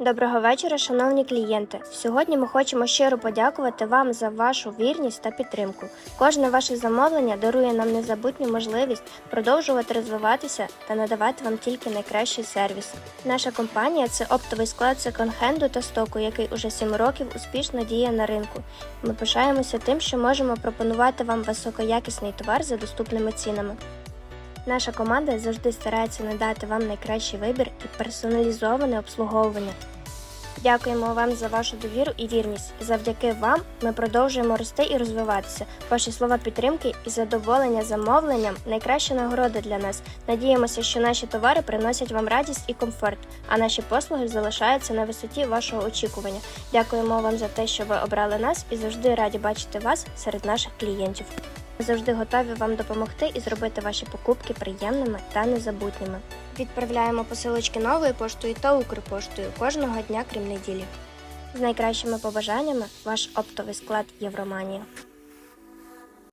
Доброго вечора, шановні клієнти. Сьогодні ми хочемо щиро подякувати вам за вашу вірність та підтримку. Кожне ваше замовлення дарує нам незабутню можливість продовжувати розвиватися та надавати вам тільки найкращий сервіс. Наша компанія це оптовий склад секонд-хенду та стоку, який уже 7 років успішно діє на ринку. Ми пишаємося тим, що можемо пропонувати вам високоякісний товар за доступними цінами. Наша команда завжди старається надати вам найкращий вибір і персоналізоване обслуговування. Дякуємо вам за вашу довіру і вірність. Завдяки вам ми продовжуємо рости і розвиватися. Ваші слова підтримки і задоволення замовленням найкраща нагорода для нас. Надіємося, що наші товари приносять вам радість і комфорт, а наші послуги залишаються на висоті вашого очікування. Дякуємо вам за те, що ви обрали нас, і завжди раді бачити вас серед наших клієнтів. Ми завжди готові вам допомогти і зробити ваші покупки приємними та незабутніми. Відправляємо посилочки новою поштою та Укрпоштою кожного дня, крім неділі. З найкращими побажаннями ваш оптовий склад Євроманія.